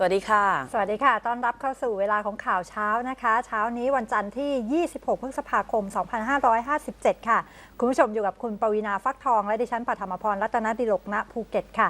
สวัสดีค่ะ สวัสดีค่ะ ต้อนรับเข้าสู่เวลาของข่าวเช้านะคะ เช้านี้วันจันทร์ที่ 26 พฤษภาคม 2557 ค่ะ คุณผู้ชมอยู่กับคุณปวีณาฟักทอง และดิฉันปัทมพร รัตนดิลกณภูเก็ตค่ะ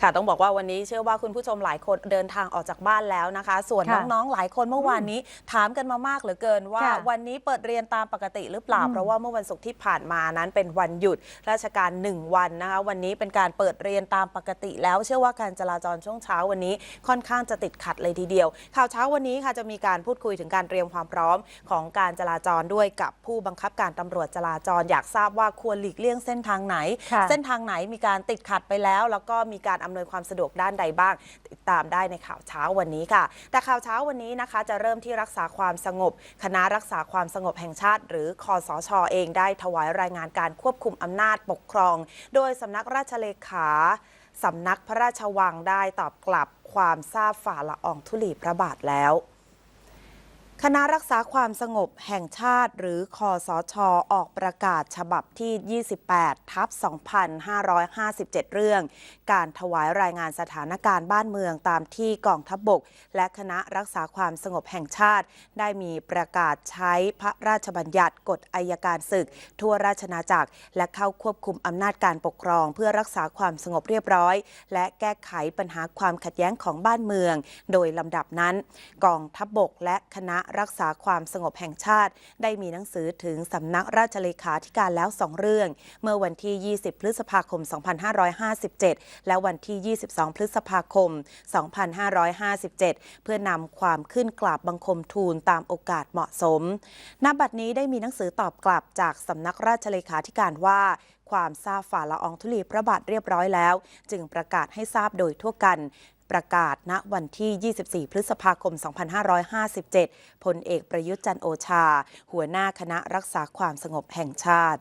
ค่ะต้องบอกว่าวันนี้เชื่อว่าคุณผู้ชมหลายคนเดินทางออกจากบ้านแล้วนะคะ ส่วนค่ะน้องๆหลายคนเมื่อวานนี้ถามกันมามากเหลือเกินว่า ค่ะวันนี้เปิดเรียนตามปกติหรือเปล่า อืมเพราะว่าเมื่อวันศุกร์ที่ผ่านมานั้นเป็นวันหยุดราชการ 1 วันนะคะ วันนี้เป็นการเปิดเรียนตามปกติ แล้วเชื่อว่าการจราจรช่วงเช้าวันนี้ค่อนข้างจะติดขัดเลยทีเดียว ข่าวเช้าวันนี้ค่ะจะมีการพูดคุยถึงการเตรียมความพร้อมของการจราจรด้วยกับผู้บังคับการตำรวจจราจร อยากทราบว่าควรหลีกเลี่ยงเส้นทางไหน ค่ะ เส้นทางไหนมีการติดขัดไปแล้ว แล้วก็มีการอำนวยความสะดวกด้านใดบ้าง ติดตามได้ในข่าวเช้าวันนี้ค่ะ แต่ข่าวเช้าวันนี้นะคะ จะเริ่มที่รักษาความสงบ คณะรักษาความสงบแห่งชาติ หรือคอสชอเองได้ถวายรายงานการควบคุมอำนาจปกครอง โดยสำนักราชเลขาสำนักพระราชวังได้ตอบกลับความทราบฝ่าละอองธุลีพระบาทแล้ว คณะรักษาความสงบแห่งชาติหรือคอสชออกประกาศฉบับที่ 28 ทับ 2557 เรื่อง การถวายรายงานสถานการณ์บ้านเมืองตามที่กองทัพบบก และคณะรักษาความสงบแห่งชาติ ได้มีประกาศใช้พระราชบัญญัติกฎอายการศึก ทั่วราชนาจักร และเข้าควบคุมอำนาจการปกครอง เพื่อรักษาความสงบเรียบร้อย และแก้ไขปัญหาความขัดแย้งของบ้านเมือง โดยลำดับนั้น กองทัพบบกและคณะรักษาความสงบแห่งชาติ ได้มีหนังสือถึงสำนักราชเลขาธิการแล้วสองเรื่อง เมื่อวันที่ 20 พฤษภาคม 2557 และวันที่ 22 พฤษภาคม 2557 เพื่อนำความขึ้นกราบบังคมทูลตามโอกาสเหมาะสมณบัดนี้ได้มีหนังสือตอบกลับจากสำนักราชเลขาธิการว่าความทราบฝ่าละอองธุลีพระบาทเรียบร้อยแล้ว จึงประกาศให้ทราบโดยทั่วกัน ประกาศณวันที่ 24 พฤษภาคม 2557 พลเอกประยุทธ์จันโอชา หัวหน้าคณะรักษาความสงบแห่งชาติ